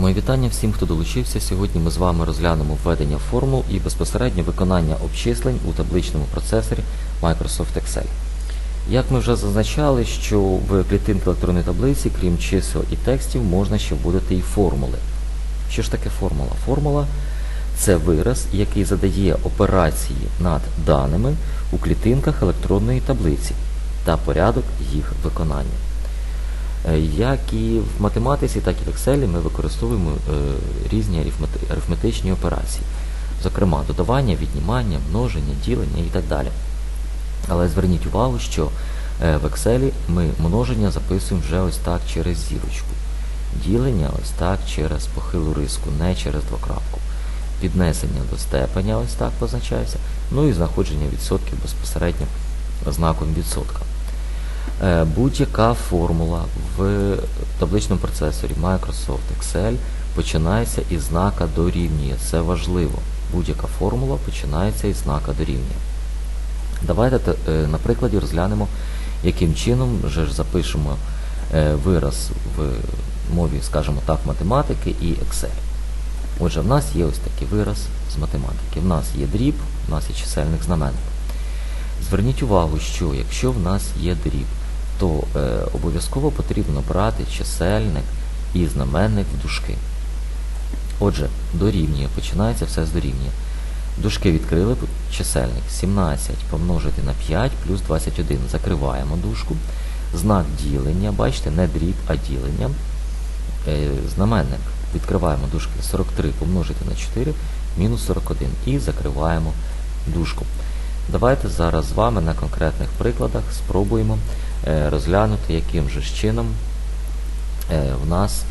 Мої вітання всім, хто долучився. Сьогодні ми з вами розглянемо введення формул і безпосередньо виконання обчислень у табличному процесорі Microsoft Excel. Як ми вже зазначали, що в клітинки електронної таблиці, крім чисел і текстів, можна ще вводити і формули. Що ж таке формула? Формула це вираз, який задає операції над даними у клітинках електронної таблиці та порядок їх виконання. Е, Як і в математиці, так і в Excel ми використовуємо е, різні арифмети- арифметичні операції, зокрема додавання, віднімання, множення, ділення і так далі. Але зверніть увагу, що е, в Excel ми множення записуємо вже ось так через зірочку. Ділення ось так через похилу риску, не через двокрапку. Піднесення до степеня ось так позначається. Ну і знаходження відсотків безпосередньо знаком відсотка. Е, Будь-яка формула в табличному процесорі Microsoft Excel починається із знака дорівнює. Це важливо. Будь-яка формула починається із знака дорівнює. Давайте те- е, на прикладі розглянемо, яким чином вже ж запишемо е, вираз в мові, скажімо так, математики і Excel. Отже, в нас є ось такий вираз з математики. В нас є дріб, в нас є чисельник знаменник. Зверніть увагу, що якщо в нас є дріб, то е, обов'язково потрібно брати чисельник і знаменник в дужки. Отже, дорівнює, починається все з дорівнює. Дужки відкрили, чисельник 17 помножити на 5 плюс 21. Закриваємо дужку. Знак ділення, бачите, не дріб, а ділення. Е, знаменник відкриваємо дужки 43 помножити на 4 мінус 41 і закриваємо дужку. Давайте зараз з вами на конкретних прикладах спробуємо розглянути, яким же чином е, в нас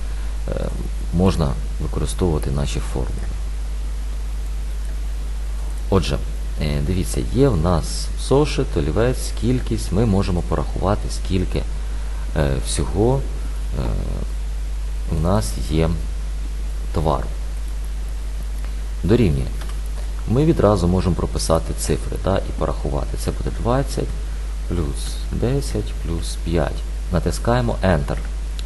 е, можна використовувати наші формули. Отже, е, дивіться, є в нас сошит, олівець, кількість. Ми можемо порахувати, скільки е, всього е, у нас є товару. Дорівнює. Ми відразу можемо прописати цифри та, і порахувати. Це буде 20 плюс 10 плюс 5. Натискаємо Enter.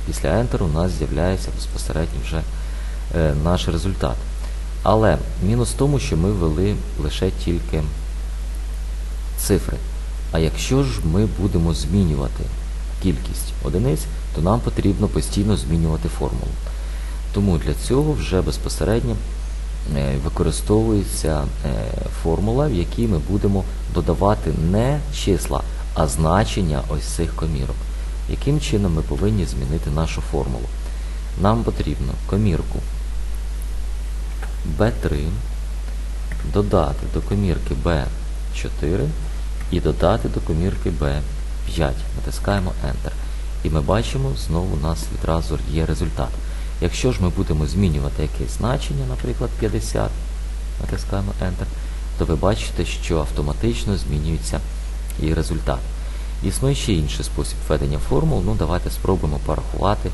Після Enter у нас з'являється безпосередньо вже е, наш результат. Але мінус в тому, що ми ввели лише тільки цифри. А якщо ж ми будемо змінювати кількість одиниць, то нам потрібно постійно змінювати формулу. Тому для цього вже безпосередньо е, використовується е, формула, в якій ми будемо додавати не числа, а значення ось цих комірок. Яким чином ми повинні змінити нашу формулу? Нам потрібно комірку B3 додати до комірки B4 і додати до комірки B5. Натискаємо Enter. І ми бачимо, знову у нас відразу є результат. Якщо ж ми будемо змінювати якесь значення, наприклад 50, натискаємо Enter, то ви бачите, що автоматично змінюється і результат. Існує ще інший спосіб введення формул. Ну, давайте спробуємо порахувати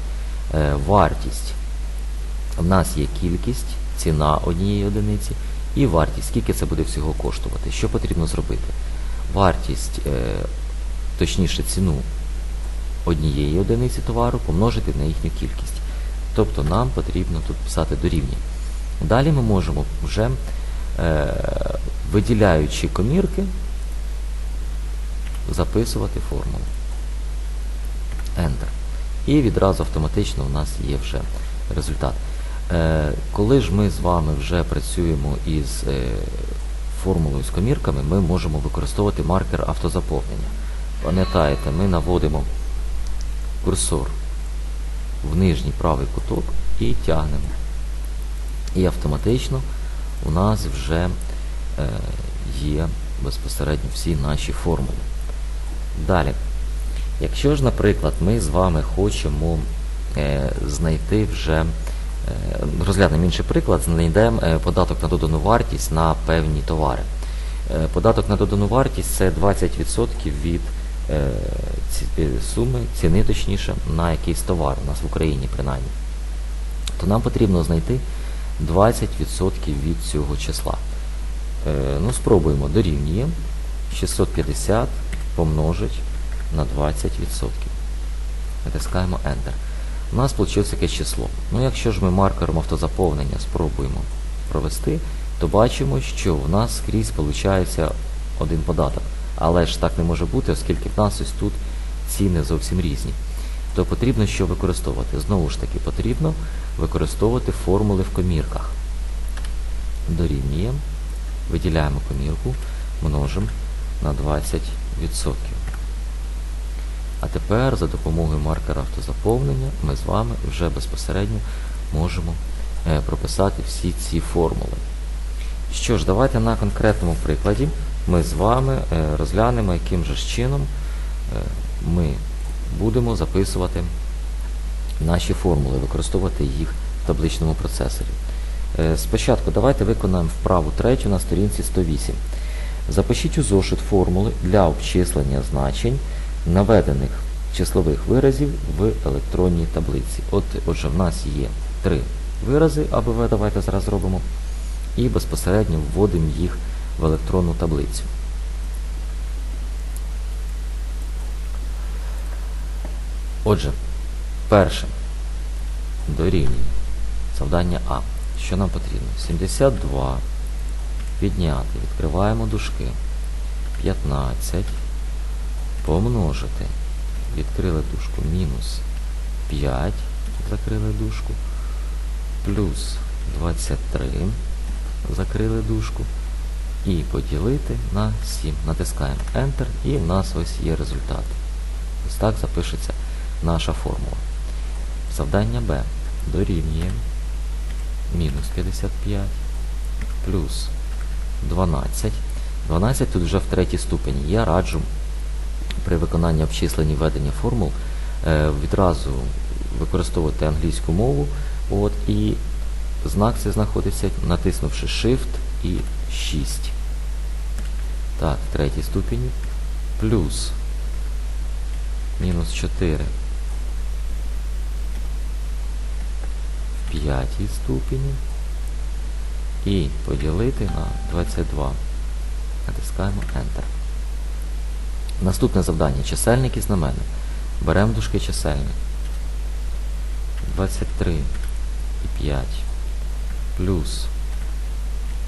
е, вартість. В нас є кількість, ціна однієї одиниці і вартість, скільки це буде всього коштувати. Що потрібно зробити? Вартість, е, точніше ціну однієї одиниці товару помножити на їхню кількість. Тобто нам потрібно тут писати дорівнює. Далі ми можемо вже, е, виділяючи комірки, записувати формулу. Enter. І відразу автоматично у нас є вже результат. Е, коли ж ми з вами вже працюємо із е, формулою з комірками, ми можемо використовувати маркер автозаповнення. Пам'ятаєте, ми наводимо курсор в нижній правий куток і тягнемо. І автоматично у нас вже е, є безпосередньо всі наші формули. Далі, якщо ж, наприклад, ми з вами хочемо е, знайти вже, е, розглянемо інший приклад, знайдемо е, податок на додану вартість на певні товари. Податок на додану вартість це 20% від суми, ціни точніше, на якийсь товар у нас в Україні принаймні. То нам потрібно знайти 20% від цього числа. Ну, спробуємо, дорівнює 650 помножить на 20%. Натискаємо Enter. у нас вийшло якесь число. Ну, якщо ж ми маркером автозаповнення спробуємо провести, то бачимо, що в нас скрізь виходить один податок. Але ж так не може бути, оскільки в нас ось тут ціни зовсім різні. То потрібно що використовувати? Знову ж таки, потрібно використовувати формули в комірках. Дорівнюємо, виділяємо комірку, множимо на 20%. А тепер за допомогою маркера автозаповнення ми з вами вже безпосередньо можемо е, прописати всі ці формули. Що ж, давайте на конкретному прикладі ми з вами е, розглянемо, яким же чином е, ми будемо записувати наші формули, використовувати їх в табличному процесорі. Спочатку давайте виконаємо вправу третю на сторінці 108. Запишіть у зошит формули для обчислення значень наведених числових виразів в електронній таблиці. От, Отже, в нас є три вирази АБВ, давайте зараз зробимо, і безпосередньо вводимо їх в електронну таблицю. Отже, перше дорівнює завдання А. Що нам потрібно? 72 підняти, відкриваємо дужки. 15 помножити. Відкрили дужку мінус 5, закрили дужку, плюс 23, закрили дужку. І поділити на 7. Натискаємо Enter і в нас ось є результат. Ось так запишеться наша формула. Завдання Б дорівнює мінус 55 плюс 12. 12 тут вже в третій ступені. Я раджу при виконанні обчислень і введення формул е, відразу використовувати англійську мову. От, І знак це знаходиться, натиснувши Shift і 6. Так, в третій ступені. Плюс мінус 4 в п'ятій ступені. І поділити на 22. Натискаємо Enter. Наступне завдання. Чисельник і знаменник. Беремо дужки чисельник. 23 і 5 плюс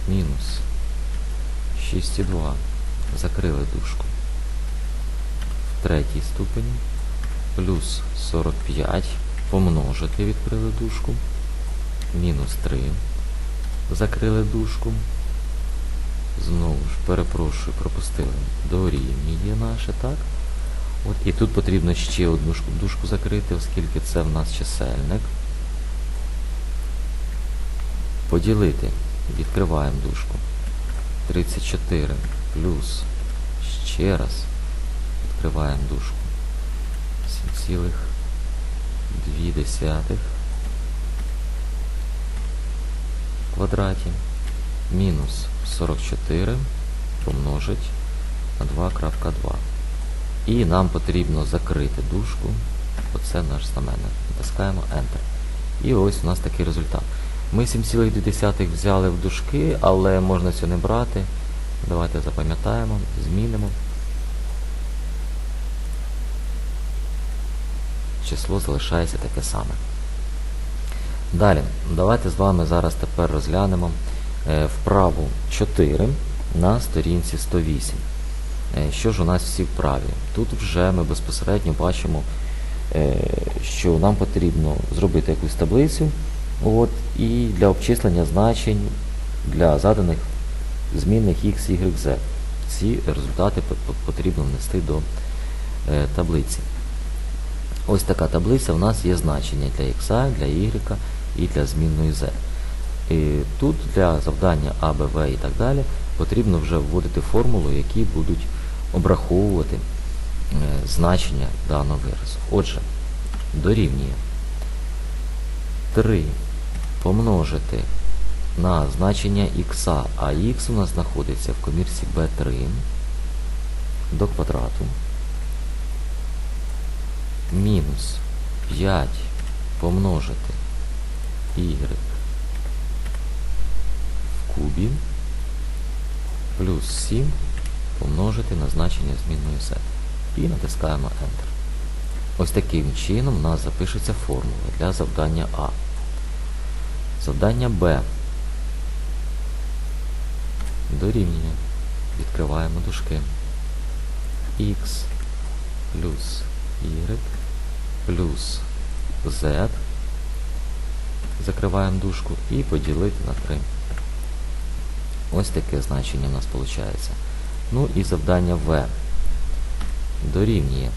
мінус 6 і 2. Закрили дужку. В третій ступені плюс 45 помножити відкрили дужку. Мінус 3. Закрили дужку. Знову ж, перепрошую, пропустили. Дорівнює наше, так? От, І тут потрібно ще одну дужку закрити, оскільки це в нас чисельник. Поділити. Відкриваємо дужку. 34 плюс ще раз. Відкриваємо дужку. 7,2 в квадраті. Мінус 44 помножить на 2.2. І нам потрібно закрити дужку. Оце наш знаменник. Натискаємо Enter. І ось у нас такий результат. Ми 7,2 взяли в дужки, але можна цього не брати. Давайте запам'ятаємо, змінимо. Число залишається таке саме. Далі, давайте з вами зараз тепер розглянемо е, вправу 4 на сторінці 108. Е, що ж у нас всі вправі? Тут вже ми безпосередньо бачимо, е, що нам потрібно зробити якусь таблицю от, і для обчислення значень для заданих змінних x, y, z. Ці результати потрібно внести до таблиці. Ось така таблиця в нас є значення для x, для y і для змінної z. І Тут для завдання А, Б, В і так далі потрібно вже вводити формулу, які будуть обраховувати е, значення даного виразу. Отже, дорівнює 3 помножити на значення х, а х у нас знаходиться в комірці b3 до квадрату мінус 5 помножити y в кубі плюс 7 помножити на значення змінної z. І натискаємо Enter. Ось таким чином у нас запишеться формула для завдання А. Завдання Б. Дорівнює. Відкриваємо дужки. X плюс Y плюс Z. Закриваємо дужку і поділити на 3. Ось таке значення у нас виходить. Ну і завдання В. Дорівнює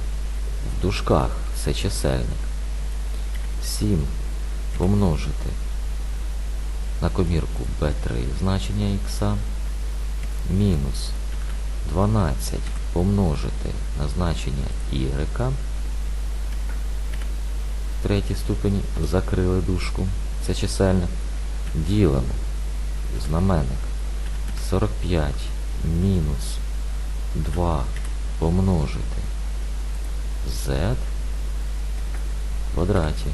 в дужках це чисельник. 7 помножити на комірку B3 значення х мінус 12 помножити на значення y в третій ступені закрили дужку, це чисельник, ділимо знаменник 45 мінус 2 помножити z в квадраті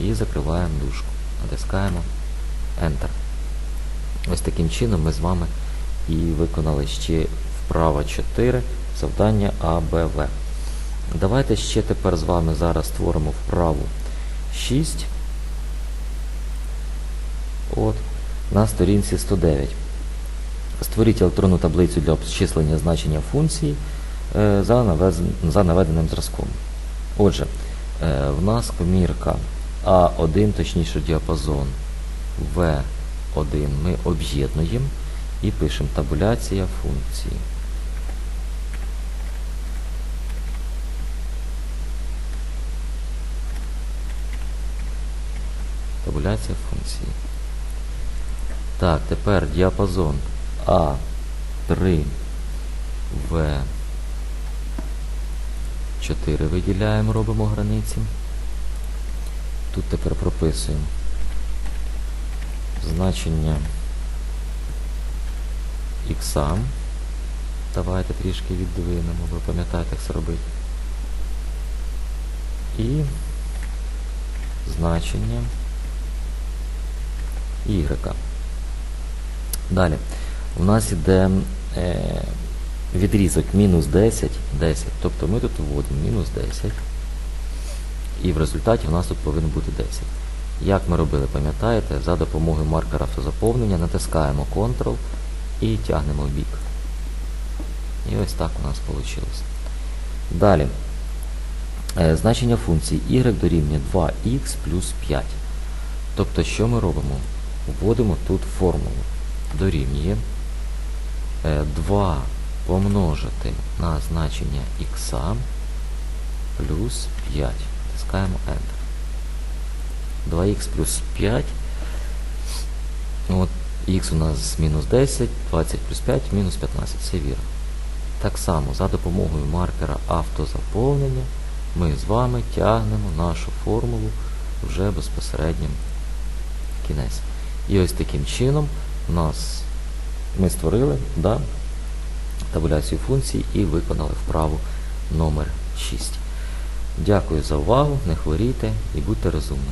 і закриваємо дужку. Натискаємо Enter. Ось таким чином ми з вами і виконали ще вправо 4 завдання А, Б, В. Давайте ще тепер з вами зараз створимо вправу 6. От, на сторінці 109. Створіть електронну таблицю для обчислення значення функції е, за, наведеним зразком. Отже, е, в нас комірка А1, точніше діапазон В1 ми об'єднуємо і пишемо табуляція функції. Табуляція функції. Так, тепер діапазон А3 В 4 виділяємо, робимо границі. Тут тепер прописуємо значення ікса. Давайте трішки віддвинемо, ви пам'ятаєте, як це робити. І значення y. Далі. У нас іде е, відрізок мінус 10, 10. Тобто ми тут вводимо мінус 10. І в результаті у нас тут повинно бути 10. Як ми робили, пам'ятаєте, за допомогою маркера автозаповнення натискаємо Ctrl і тягнемо в бік. І ось так у нас вийшло. Далі. Е, Значення функції y дорівнює 2х плюс 5. Тобто, що ми робимо? Вводимо тут формулу. Дорівнює е, 2 помножити на значення х плюс 5. Натискаємо Enter. 2х плюс 5. От, х у нас мінус 10, 20 плюс 5, мінус 15. Це вірно. Так само за допомогою маркера автозаповнення ми з вами тягнемо нашу формулу вже безпосередньо в кінець. І ось таким чином нас ми створили да, табуляцію функцій і виконали вправу номер 6. Дякую за увагу, не хворійте і будьте розумними.